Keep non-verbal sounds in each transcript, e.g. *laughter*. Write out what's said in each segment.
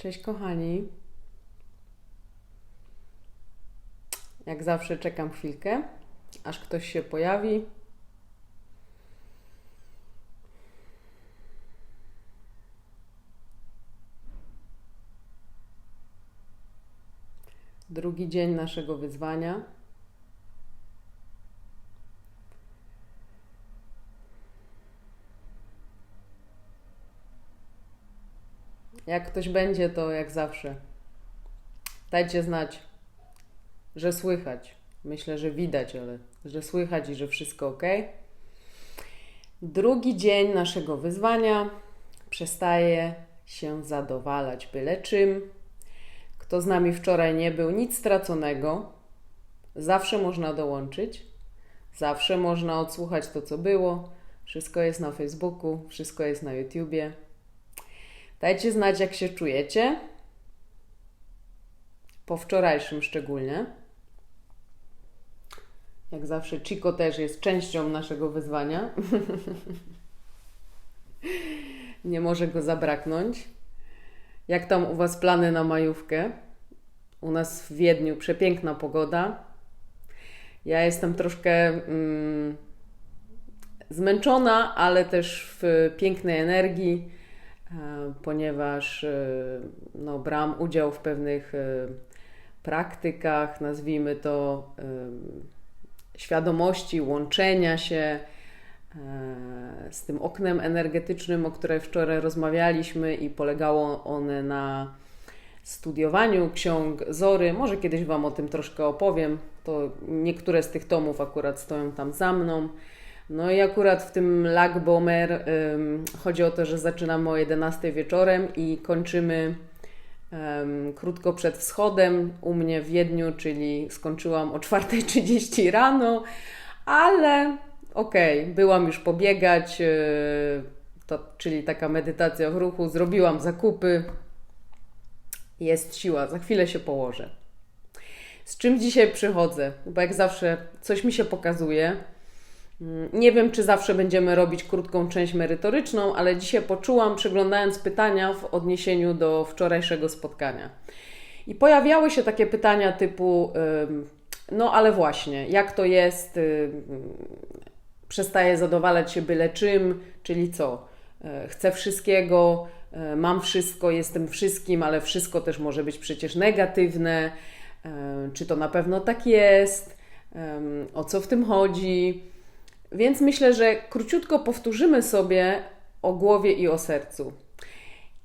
Cześć kochani. Jak zawsze czekam chwilkę, aż ktoś się pojawi. Drugi dzień naszego wyzwania. Jak ktoś będzie, to jak zawsze. Dajcie znać, że słychać. Myślę, że widać, ale że słychać i że wszystko ok. Drugi dzień naszego wyzwania przestaje się zadowalać byle czym. Kto z nami wczoraj nie był, nic straconego. Zawsze można dołączyć. Zawsze można odsłuchać to, co było. Wszystko jest na Facebooku, wszystko jest na YouTubie. Dajcie znać, jak się czujecie. Po wczorajszym szczególnie. Jak zawsze, Chico też jest częścią naszego wyzwania. *laughs* Nie może go zabraknąć. Jak tam u Was plany na majówkę? U nas w Wiedniu przepiękna pogoda. Ja jestem troszkę mm, zmęczona, ale też w pięknej energii ponieważ e, no, brałam udział w pewnych e, praktykach, nazwijmy to świadomości, łączenia się z tym oknem energetycznym, o której wczoraj rozmawialiśmy i polegało one na studiowaniu ksiąg Zory. Może kiedyś Wam o tym troszkę opowiem. To niektóre z tych tomów akurat stoją tam za mną. No i akurat w tym Lagbomer um, chodzi o to, że zaczynamy o 11 wieczorem i kończymy um, krótko przed wschodem u mnie w Wiedniu, czyli skończyłam o 4.30 rano, ale okej, okay, byłam już pobiegać, yy, to, czyli taka medytacja w ruchu, zrobiłam zakupy, jest siła, za chwilę się położę. Z czym dzisiaj przychodzę? Bo jak zawsze coś mi się pokazuje, nie wiem, czy zawsze będziemy robić krótką część merytoryczną, ale dzisiaj poczułam, przeglądając pytania w odniesieniu do wczorajszego spotkania. I pojawiały się takie pytania typu: No, ale właśnie, jak to jest? Przestaję zadowalać się byle czym, czyli co? E, chcę wszystkiego, e, mam wszystko, jestem wszystkim, ale wszystko też może być przecież negatywne. E, czy to na pewno tak jest? O co w tym chodzi? Więc myślę, że króciutko powtórzymy sobie o głowie i o sercu.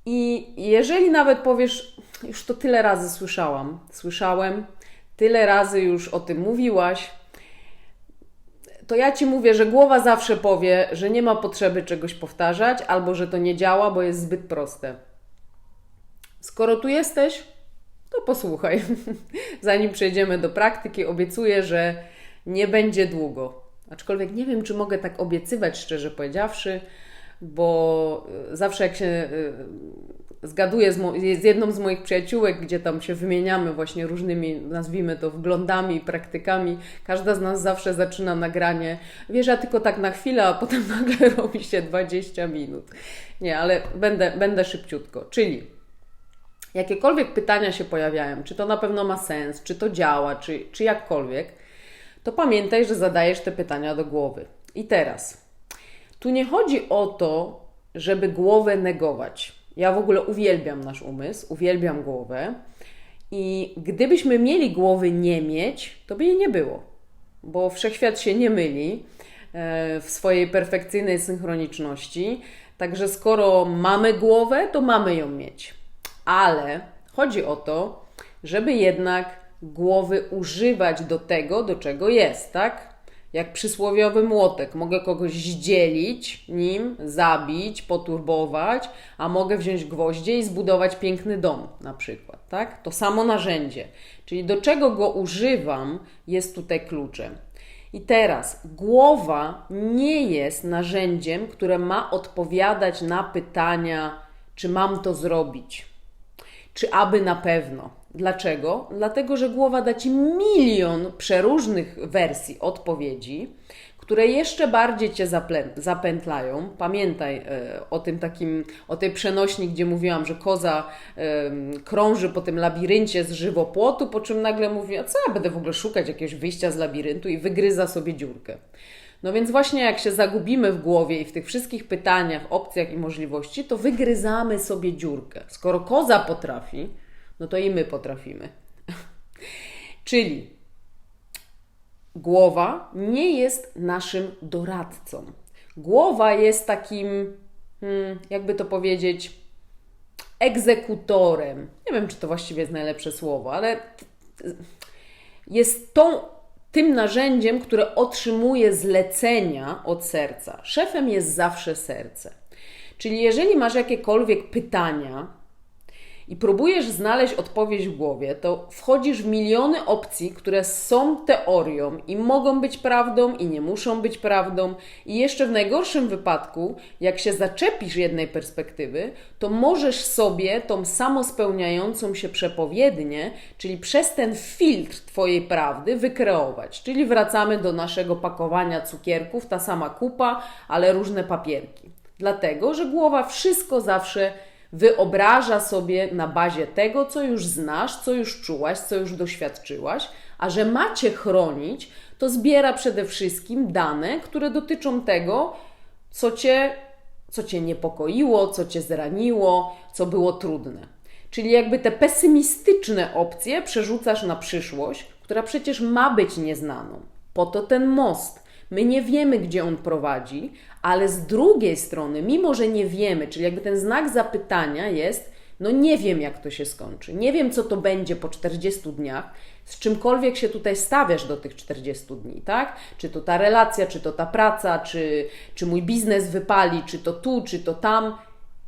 I jeżeli nawet powiesz, już to tyle razy słyszałam, słyszałem, tyle razy już o tym mówiłaś, to ja ci mówię, że głowa zawsze powie, że nie ma potrzeby czegoś powtarzać, albo że to nie działa, bo jest zbyt proste. Skoro tu jesteś, to posłuchaj. *laughs* Zanim przejdziemy do praktyki, obiecuję, że nie będzie długo. Aczkolwiek nie wiem, czy mogę tak obiecywać, szczerze powiedziawszy, bo e, zawsze jak się e, zgaduję z, z, jedną z moich przyjaciółek, gdzie tam się wymieniamy właśnie różnymi, nazwijmy to, wglądami, praktykami, każda z nas zawsze zaczyna nagranie. Wiesz, ja tylko tak na chwilę, a potem *laughs* nagle robi się 20 minut. Nie, ale będę, będę szybciutko. Czyli jakiekolwiek pytania się pojawiają, czy to na pewno ma sens, czy to działa, czy, czy jakkolwiek – to pamiętaj, że zadajesz te pytania do głowy. I teraz, tu nie chodzi o to, żeby głowę negować. Ja w ogóle uwielbiam nasz umysł, uwielbiam głowę. I gdybyśmy mieli głowy nie mieć, to by jej nie było, bo wszechświat się nie myli e, w swojej perfekcyjnej synchroniczności. Także skoro mamy głowę, to mamy ją mieć. Ale chodzi o to, żeby jednak głowy używać do tego, do czego jest, tak? Jak przysłowiowy młotek. Mogę kogoś zdzielić nim, zabić, poturbować, a mogę wziąć gwoździe i zbudować piękny dom, na przykład, tak? To samo narzędzie. Czyli do czego go używam, jest tutaj kluczem. I teraz głowa nie jest narzędziem, które ma odpowiadać na pytania, czy mam to zrobić, czy aby na pewno. Dlaczego? Dlatego, że głowa da Ci milion przeróżnych wersji odpowiedzi, które jeszcze bardziej cię zapętlają. Pamiętaj e, o tym takim, o tej przenośni, gdzie mówiłam, że koza krąży po tym labiryncie z żywopłotu, po czym nagle mówi, a co ja będę w ogóle szukać jakiegoś wyjścia z labiryntu i wygryza sobie dziurkę. No więc właśnie jak się zagubimy w głowie i w tych wszystkich pytaniach, opcjach i możliwości, to wygryzamy sobie dziurkę. Skoro koza potrafi, no to i my potrafimy. Czyli głowa nie jest naszym doradcą. Głowa jest takim, hmm, jakby to powiedzieć, egzekutorem. Nie wiem, czy to właściwie jest najlepsze słowo, ale jest tą, tym narzędziem, które otrzymuje zlecenia od serca. Szefem jest zawsze serce. Czyli jeżeli masz jakiekolwiek pytania, i próbujesz znaleźć odpowiedź w głowie, to wchodzisz w miliony opcji, które są teorią i mogą być prawdą i nie muszą być prawdą. I jeszcze w najgorszym wypadku, jak się zaczepisz jednej perspektywy, to możesz sobie tą samospełniającą się przepowiednię, czyli przez ten filtr Twojej prawdy, wykreować. Czyli wracamy do naszego pakowania cukierków, ta sama kupa, ale różne papierki. Dlatego, że głowa wszystko zawsze wyobraża sobie na bazie tego, co już znasz, co już czułaś, co już doświadczyłaś, a że macie chronić, to zbiera przede wszystkim dane, które dotyczą tego, co cię, co cię niepokoiło, co cię zraniło, co było trudne. Czyli jakby te pesymistyczne opcje przerzucasz na przyszłość, która przecież ma być nieznaną. Po to ten most My nie wiemy, gdzie on prowadzi, ale z drugiej strony, mimo że nie wiemy, czyli jakby ten znak zapytania jest, no nie wiem, jak to się skończy, nie wiem, co to będzie po 40 dniach, z czymkolwiek się tutaj stawiasz do tych 40 dni, tak? Czy to ta relacja, czy to ta praca, czy, czy mój biznes wypali, czy to tu, czy to tam.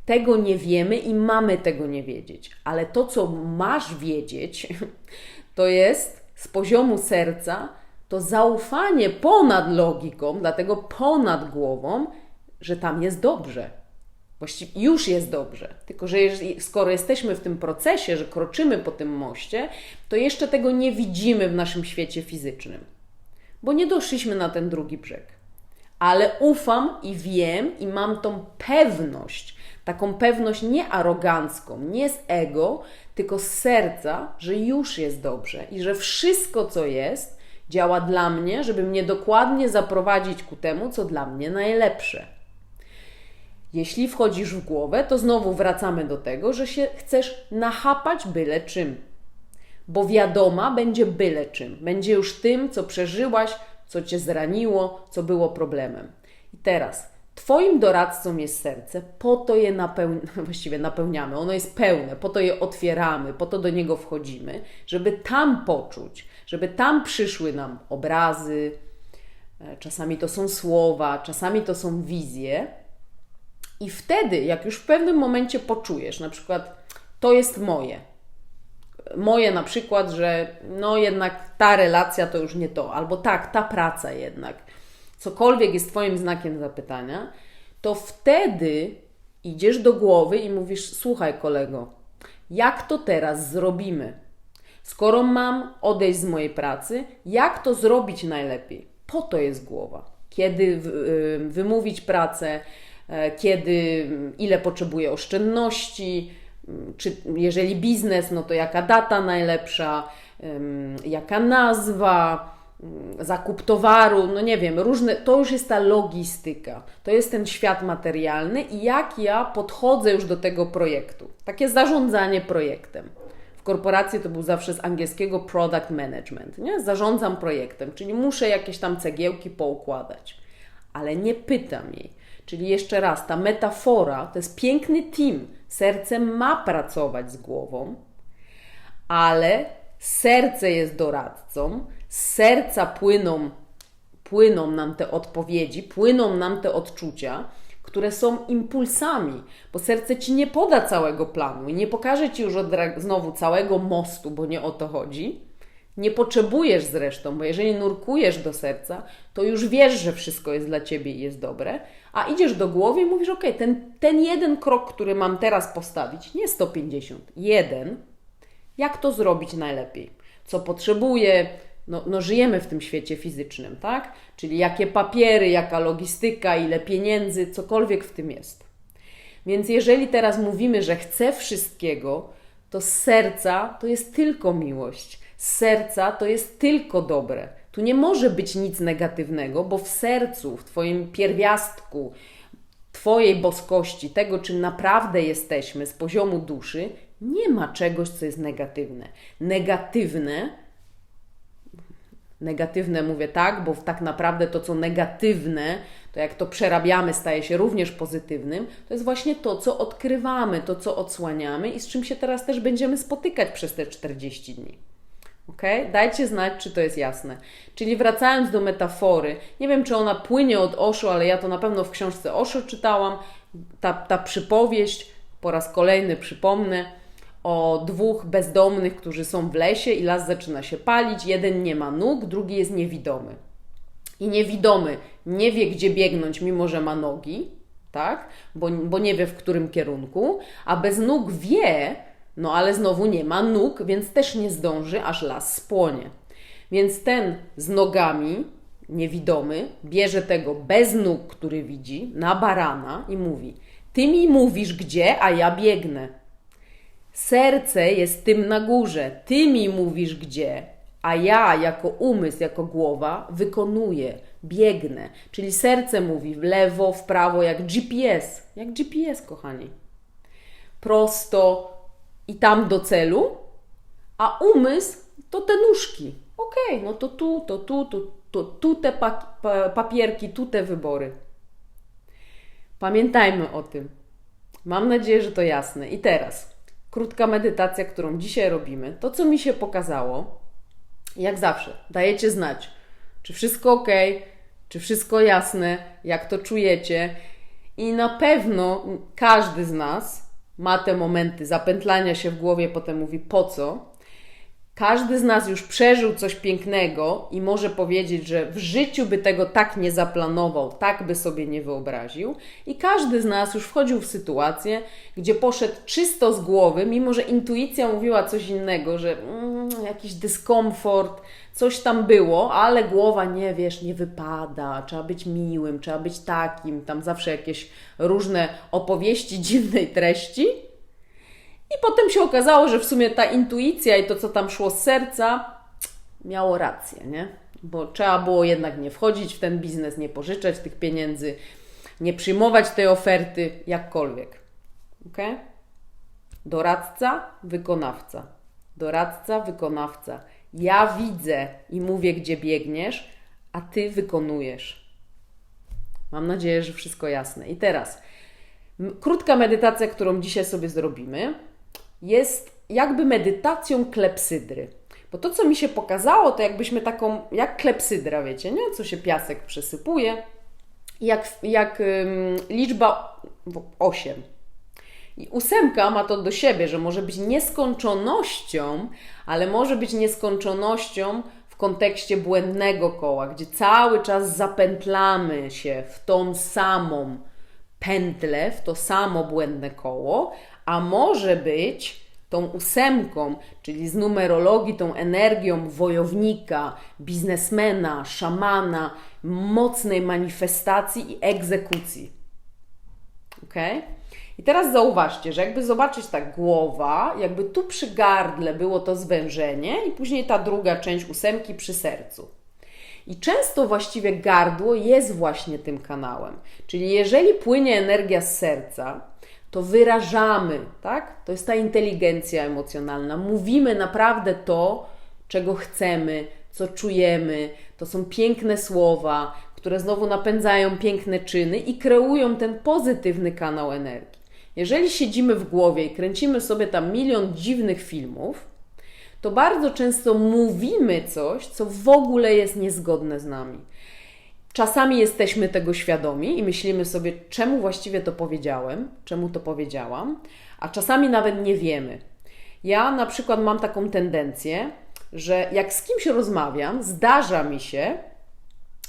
Tego nie wiemy i mamy tego nie wiedzieć. Ale to, co masz wiedzieć, *laughs* to jest z poziomu serca, to zaufanie ponad logiką, dlatego ponad głową, że tam jest dobrze. Właściwie już jest dobrze. Tylko, że skoro jesteśmy w tym procesie, że kroczymy po tym moście, to jeszcze tego nie widzimy w naszym świecie fizycznym, bo nie doszliśmy na ten drugi brzeg. Ale ufam i wiem i mam tą pewność, taką pewność nie arogancką, nie z ego, tylko z serca, że już jest dobrze i że wszystko, co jest, Działa dla mnie, żeby mnie dokładnie zaprowadzić ku temu, co dla mnie najlepsze. Jeśli wchodzisz w głowę, to znowu wracamy do tego, że się chcesz nachapać byle czym. Bo wiadoma będzie byle czym. Będzie już tym, co przeżyłaś, co cię zraniło, co było problemem. I teraz Twoim doradcą jest serce, po to je napeł... *laughs* właściwie napełniamy, ono jest pełne, po to je otwieramy, po to do niego wchodzimy, żeby tam poczuć, żeby tam przyszły nam obrazy, e, czasami to są słowa, czasami to są wizje. I wtedy, jak już w pewnym momencie poczujesz, na przykład to jest moje, moje na przykład, że no jednak ta relacja to już nie to, albo tak, ta praca jednak, cokolwiek jest Twoim znakiem zapytania, to wtedy idziesz do głowy i mówisz: Słuchaj, kolego, jak to teraz zrobimy? Skoro mam odejść z mojej pracy, jak to zrobić najlepiej? Po to jest głowa. Kiedy wymówić pracę, e, kiedy, ile potrzebuję oszczędności, czy jeżeli biznes, no to jaka data najlepsza, jaka nazwa, zakup towaru, no nie wiem, różne, to już jest ta logistyka, to jest ten świat materialny i jak ja podchodzę już do tego projektu. Takie zarządzanie projektem. Korporacji to był zawsze z angielskiego product management, nie? Zarządzam projektem, czyli muszę jakieś tam cegiełki poukładać, ale nie pytam jej. Czyli jeszcze raz, ta metafora to jest piękny team. Serce ma pracować z głową, ale serce jest doradcą, z serca płyną, płyną nam te odpowiedzi, płyną nam te odczucia, które są impulsami, bo serce ci nie poda całego planu i nie pokaże ci już od znowu całego mostu, bo nie o to chodzi. Nie potrzebujesz zresztą, bo jeżeli nurkujesz do serca, to już wiesz, że wszystko jest dla ciebie i jest dobre, a idziesz do głowy i mówisz: OK, ten, ten jeden krok, który mam teraz postawić, nie 150, jeden, jak to zrobić najlepiej? Co potrzebuję, no, no żyjemy w tym świecie fizycznym, tak? Czyli jakie papiery, jaka logistyka, ile pieniędzy, cokolwiek w tym jest. Więc jeżeli teraz mówimy, że chcę wszystkiego, to z serca to jest tylko miłość. Z serca to jest tylko dobre. Tu nie może być nic negatywnego, bo w sercu, w Twoim pierwiastku, Twojej boskości, tego czym naprawdę jesteśmy z poziomu duszy, nie ma czegoś, co jest negatywne. Negatywne, negatywne mówię tak, bo tak naprawdę to, co negatywne, to jak to przerabiamy, staje się również pozytywnym, to jest właśnie to, co odkrywamy, to, co odsłaniamy i z czym się teraz też będziemy spotykać przez te 40 dni. Ok? Dajcie znać, czy to jest jasne. Czyli wracając do metafory, nie wiem, czy ona płynie od Osho, ale ja to na pewno w książce Osho czytałam. Ta, ta przypowieść, po raz kolejny przypomnę, o dwóch bezdomnych, którzy są w lesie i las zaczyna się palić. Jeden nie ma nóg, drugi jest niewidomy. I niewidomy nie wie, gdzie biegnąć, mimo że ma nogi, tak? Bo, bo nie wie, w którym kierunku, a bez nóg wie, no ale znowu nie ma nóg, więc też nie zdąży, aż las spłonie. Więc ten z nogami, niewidomy, bierze tego bez nóg, który widzi, na barana i mówi: Ty mi mówisz gdzie, a ja biegnę. Serce jest tym na górze, ty mi mówisz gdzie, a ja jako umysł, jako głowa wykonuję, biegnę. Czyli serce mówi w lewo, w prawo, jak GPS. Jak GPS, kochani. Prosto, i tam do celu, a umysł to te nóżki. Okej, okay, no to tu, to tu, to, to tu te pa, pa, papierki, tu te wybory. Pamiętajmy o tym. Mam nadzieję, że to jasne. I teraz krótka medytacja, którą dzisiaj robimy. To, co mi się pokazało, jak zawsze, dajecie znać, czy wszystko ok, czy wszystko jasne, jak to czujecie. I na pewno każdy z nas ma te momenty zapętlania się w głowie, potem mówi po co. Każdy z nas już przeżył coś pięknego i może powiedzieć, że w życiu by tego tak nie zaplanował, tak by sobie nie wyobraził. I każdy z nas już wchodził w sytuację, gdzie poszedł czysto z głowy, mimo że intuicja mówiła coś innego, że mm, jakiś dyskomfort, coś tam było, ale głowa nie wiesz, nie wypada, trzeba być miłym, trzeba być takim, tam zawsze jakieś różne opowieści *laughs* dziwnej treści. I potem się okazało, że w sumie ta intuicja i to, co tam szło z serca, miało rację, nie? Bo trzeba było jednak nie wchodzić w ten biznes, nie pożyczać tych pieniędzy, nie przyjmować tej oferty, jakkolwiek. Ok? Doradca, wykonawca. Doradca, wykonawca. Ja widzę i mówię, gdzie biegniesz, a ty wykonujesz. Mam nadzieję, że wszystko jasne. I teraz krótka medytacja, którą dzisiaj sobie zrobimy, jest jakby medytacją klepsydry. Bo to, co mi się pokazało, to jakbyśmy taką, jak klepsydra, wiecie, nie? Co się piasek przesypuje, jak, jak ym, liczba 8. I ósemka ma to do siebie, że może być nieskończonością, ale może być nieskończonością w kontekście błędnego koła, gdzie cały czas zapętlamy się w tą samą pętlę, w to samo błędne koło, a może być tą ósemką, czyli z numerologii, tą energią wojownika, biznesmena, szamana, mocnej manifestacji i egzekucji. Ok? I teraz zauważcie, że jakby zobaczyć tak głowa, jakby tu przy gardle było to zwężenie i później ta druga część ósemki przy sercu. I często właściwie gardło jest właśnie tym kanałem. Czyli jeżeli płynie energia z serca, to wyrażamy, tak? To jest ta inteligencja emocjonalna. Mówimy naprawdę to, czego chcemy, co czujemy. To są piękne słowa, które znowu napędzają piękne czyny i kreują ten pozytywny kanał energii. Jeżeli siedzimy w głowie i kręcimy sobie tam milion dziwnych filmów, to bardzo często mówimy coś, co w ogóle jest niezgodne z nami. Czasami jesteśmy tego świadomi i myślimy sobie, czemu właściwie to powiedziałem, czemu to powiedziałam, a czasami nawet nie wiemy. Ja na przykład mam taką tendencję, że jak z kimś rozmawiam, zdarza mi się,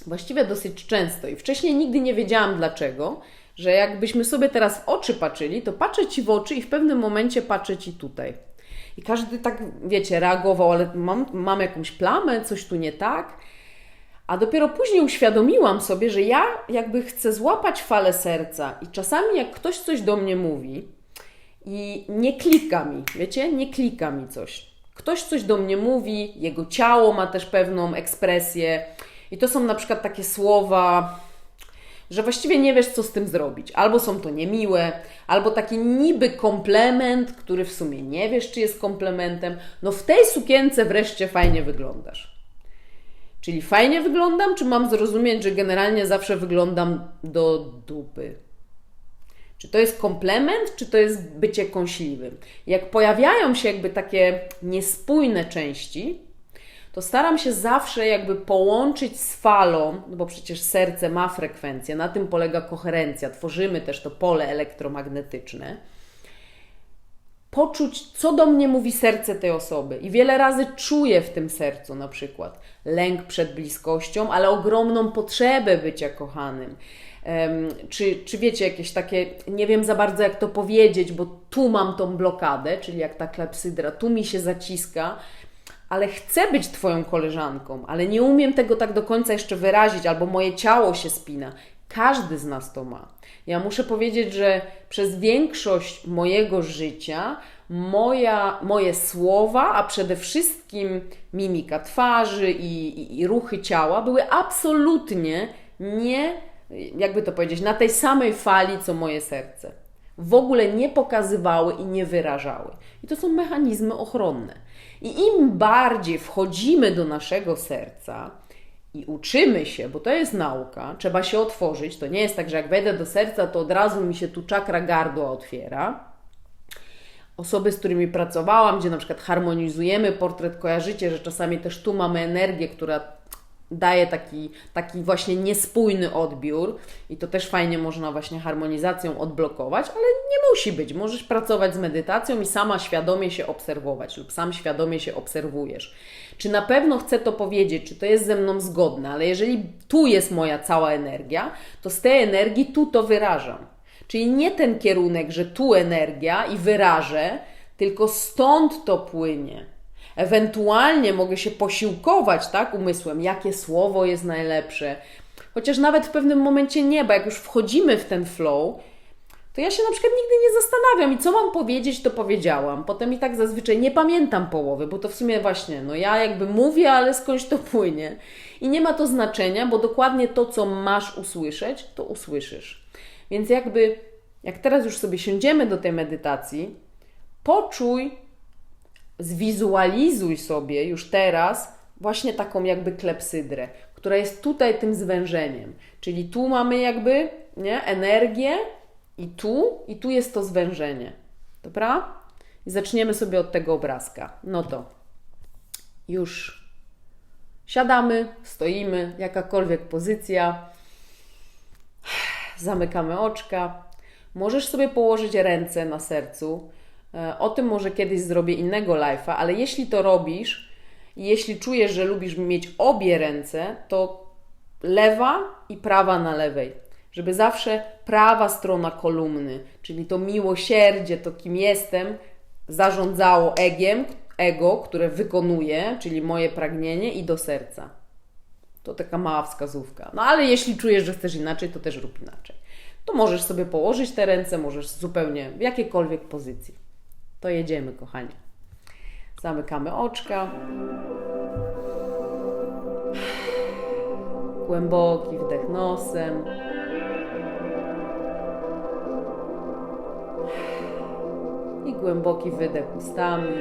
właściwie dosyć często i wcześniej nigdy nie wiedziałam dlaczego, że jakbyśmy sobie teraz w oczy patrzyli, to patrzę Ci w oczy i w pewnym momencie patrzę Ci tutaj. I każdy tak, wiecie, reagował, ale mam, mam jakąś plamę, coś tu nie tak. A dopiero później uświadomiłam sobie, że ja jakby chcę złapać falę serca i czasami jak ktoś coś do mnie mówi i nie klika mi, wiecie, nie klika mi coś. Ktoś coś do mnie mówi, jego ciało ma też pewną ekspresję i to są na przykład takie słowa, że właściwie nie wiesz, co z tym zrobić. Albo są to niemiłe, albo taki niby komplement, który w sumie nie wiesz, czy jest komplementem. No w tej sukience wreszcie fajnie wyglądasz. Czyli fajnie wyglądam, czy mam zrozumieć, że generalnie zawsze wyglądam do dupy? Czy to jest komplement, czy to jest bycie kąśliwym? Jak pojawiają się jakby takie niespójne części, to staram się zawsze jakby połączyć z falą, no bo przecież serce ma frekwencję, na tym polega koherencja, tworzymy też to pole elektromagnetyczne. Poczuć, co do mnie mówi serce tej osoby. I wiele razy czuję w tym sercu na przykład lęk przed bliskością, ale ogromną potrzebę bycia kochanym. Um, czy, czy wiecie, jakieś takie, nie wiem za bardzo jak to powiedzieć, bo tu mam tą blokadę, czyli jak ta klepsydra, tu mi się zaciska, ale chcę być Twoją koleżanką, ale nie umiem tego tak do końca jeszcze wyrazić, albo moje ciało się spina. Każdy z nas to ma. Ja muszę powiedzieć, że przez większość mojego życia moja, moje słowa, a przede wszystkim mimika twarzy i, i, i ruchy ciała były absolutnie nie, jakby to powiedzieć, na tej samej fali co moje serce. W ogóle nie pokazywały i nie wyrażały. I to są mechanizmy ochronne. I im bardziej wchodzimy do naszego serca i uczymy się, bo to jest nauka, trzeba się otworzyć. To nie jest tak, że jak wejdę do serca, to od razu mi się tu czakra gardła otwiera. Osoby, z którymi pracowałam, gdzie na przykład harmonizujemy portret, kojarzycie, że czasami też tu mamy energię, która daje taki, taki właśnie niespójny odbiór i to też fajnie można właśnie harmonizacją odblokować, ale nie musi być. Możesz pracować z medytacją i sama świadomie się obserwować lub sam świadomie się obserwujesz. Czy na pewno chcę to powiedzieć, czy to jest ze mną zgodne, ale jeżeli tu jest moja cała energia, to z tej energii tu to wyrażam. Czyli nie ten kierunek, że tu energia i wyrażę, tylko stąd to płynie. Ewentualnie mogę się posiłkować, tak, umysłem, jakie słowo jest najlepsze. Chociaż nawet w pewnym momencie nie, bo jak już wchodzimy w ten flow, to ja się na przykład nigdy nie zastanawiam i co mam powiedzieć, to powiedziałam. Potem i tak zazwyczaj nie pamiętam połowy, bo to w sumie właśnie, no ja jakby mówię, ale skądś to płynie. I nie ma to znaczenia, bo dokładnie to, co masz usłyszeć, to usłyszysz. Więc jakby, jak teraz już sobie siądziemy do tej medytacji, poczuj, zwizualizuj sobie już teraz właśnie taką jakby klepsydrę, która jest tutaj tym zwężeniem. Czyli tu mamy jakby nie, energię i tu, i tu jest to zwężenie. Dobra? I zaczniemy sobie od tego obrazka. No to już siadamy, stoimy, jakakolwiek pozycja. Zamykamy oczka. Możesz sobie położyć ręce na sercu o tym może kiedyś zrobię innego live'a, ale jeśli to robisz jeśli czujesz, że lubisz mieć obie ręce, to lewa i prawa na lewej. Żeby zawsze prawa strona kolumny, czyli to miłosierdzie, to kim jestem, zarządzało egiem, ego, które wykonuje, czyli moje pragnienie i do serca. To taka mała wskazówka. No ale jeśli czujesz, że chcesz inaczej, to też rób inaczej. To możesz sobie położyć te ręce, możesz zupełnie w jakiejkolwiek pozycji. To jedziemy, kochani. Zamykamy oczka. Głęboki wdech nosem. I głęboki wydech ustami.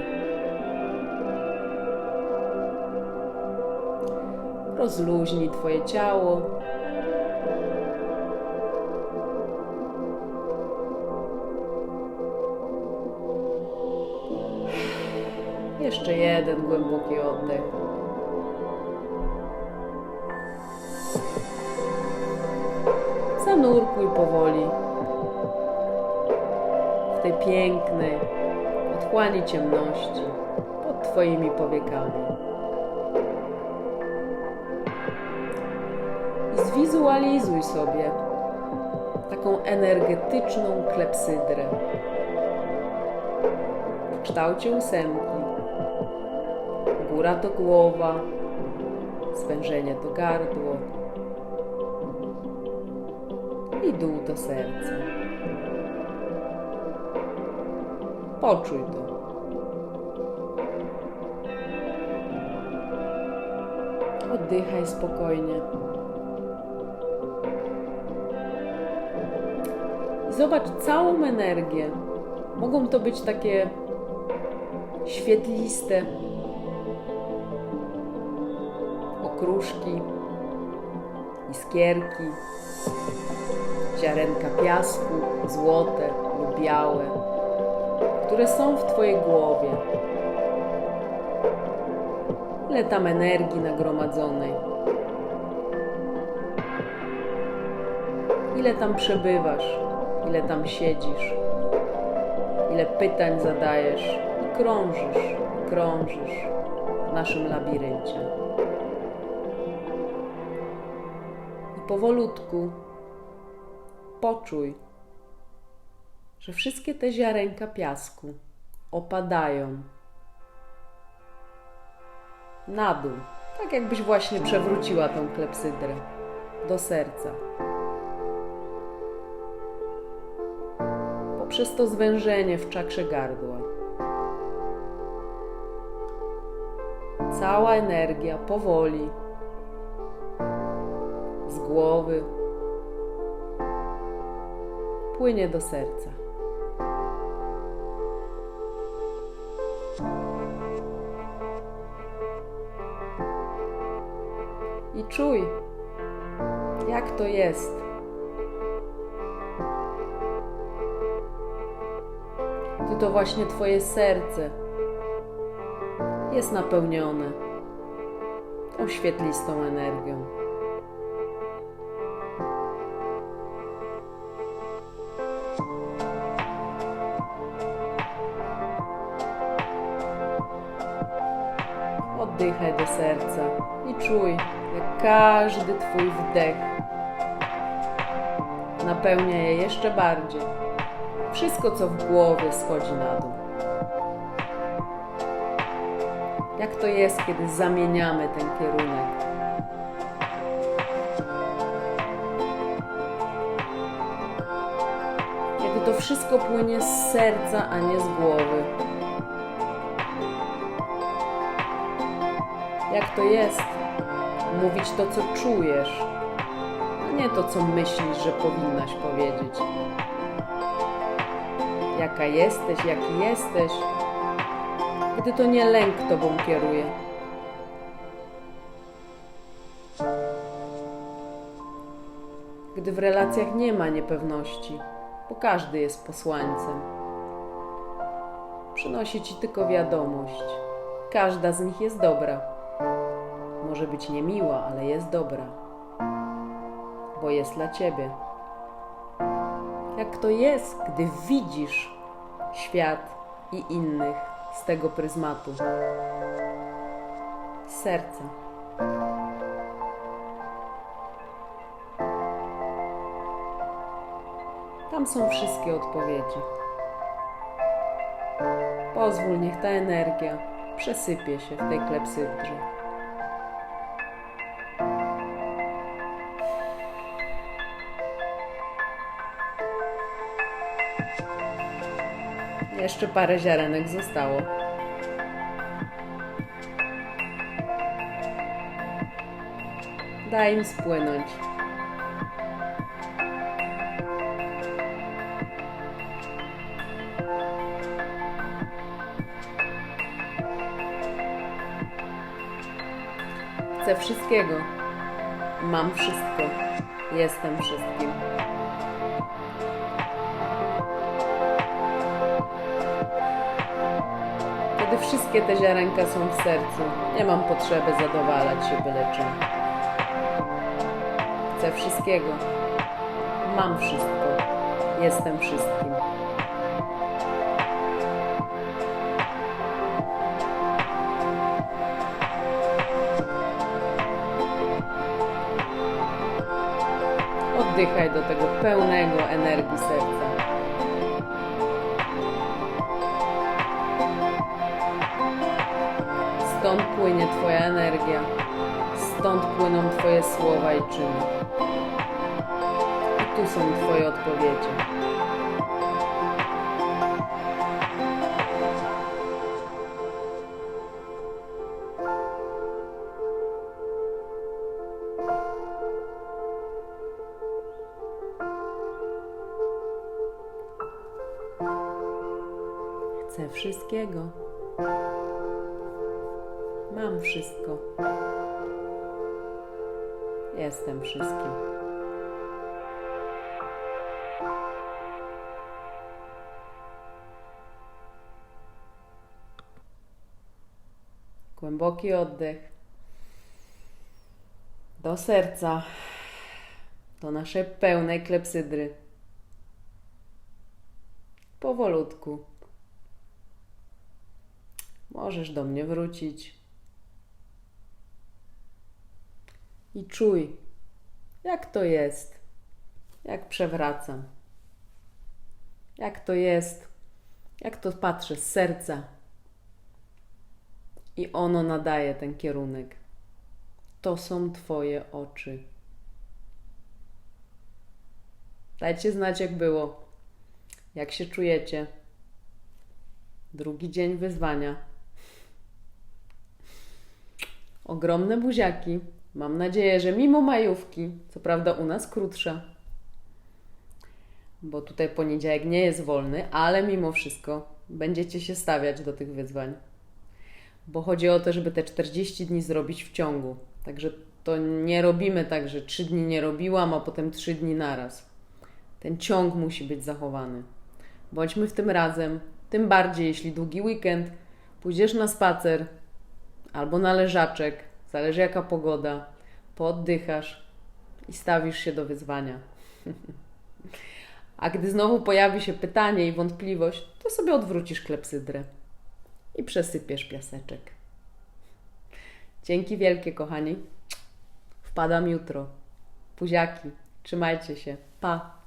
Rozluźnij Twoje ciało. Jeszcze jeden głęboki oddech. Zanurkuj powoli w tej pięknej otchłani ciemności pod Twoimi powiekami. Zwizualizuj sobie taką energetyczną klepsydrę w kształcie ósemki. Góra to głowa, zwężenie to gardło i dół to serce. Poczuj to. Oddychaj spokojnie. Zobacz całą energię. Mogą to być takie świetliste okruszki, iskierki, ziarenka piasku, złote lub białe, które są w Twojej głowie. Ile tam energii nagromadzonej? Ile tam przebywasz? Ile tam siedzisz? Ile pytań zadajesz? I krążysz, krążysz w naszym labiryncie. Powolutku poczuj, że wszystkie te ziarenka piasku opadają na dół, tak jakbyś właśnie przewróciła tą klepsydrę do serca. Poprzez to zwężenie w czakrze gardła. Cała energia powoli głowy płynie do serca. I czuj, jak to jest. Gdy to właśnie Twoje serce jest napełnione tą świetlistą energią. Czuj, jak każdy Twój wdech napełnia je jeszcze bardziej. Wszystko, co w głowie, schodzi na dół. Jak to jest, kiedy zamieniamy ten kierunek? Kiedy to wszystko płynie z serca, a nie z głowy. Jak to jest mówić to, co czujesz, a nie to, co myślisz, że powinnaś powiedzieć. Jaka jesteś, jaki jesteś, gdy to nie lęk tobą kieruje. Gdy w relacjach nie ma niepewności, bo każdy jest posłańcem. Przynosi ci tylko wiadomość. Każda z nich jest dobra. Może być niemiła, ale jest dobra, bo jest dla ciebie. Jak to jest, gdy widzisz świat i innych z tego pryzmatu? Serca. Tam są wszystkie odpowiedzi. Pozwól, niech ta energia przesypie się w tej klepsydrze. Jeszcze parę ziarenek zostało. Daj im spłynąć. Chcę wszystkiego. Mam wszystko. Jestem wszystkim. Wszystkie te ziarenka są w sercu, nie mam potrzeby zadowalać się byle czym. Chcę wszystkiego. Mam wszystko. Jestem wszystkim. Oddychaj do tego pełnego energii serca. Stąd płynie Twoja energia. Stąd płyną Twoje słowa i czyny. I tu są Twoje odpowiedzi. Chcę wszystkiego. Mam wszystko. Jestem wszystkim. Głęboki oddech do serca, do naszej pełnej klepsydry. Powolutku. Możesz do mnie wrócić. I czuj, jak to jest, jak przewracam. Jak to jest, jak to patrzę z serca. I ono nadaje ten kierunek. To są Twoje oczy. Dajcie znać, jak było, jak się czujecie. Drugi dzień wyzwania. Ogromne buziaki. Mam nadzieję, że mimo majówki, co prawda u nas krótsza, bo tutaj poniedziałek nie jest wolny, ale mimo wszystko będziecie się stawiać do tych wyzwań. Bo chodzi o to, żeby te 40 dni zrobić w ciągu. Także to nie robimy tak, że 3 dni nie robiłam, a potem 3 dni naraz. Ten ciąg musi być zachowany. Bądźmy w tym razem, tym bardziej jeśli długi weekend pójdziesz na spacer albo na leżaczek, zależy jaka pogoda, pooddychasz i stawisz się do wyzwania. A gdy znowu pojawi się pytanie i wątpliwość, to sobie odwrócisz klepsydrę i przesypiesz piaseczek. Dzięki wielkie, kochani. Wpadam jutro. Puziaki, trzymajcie się. Pa!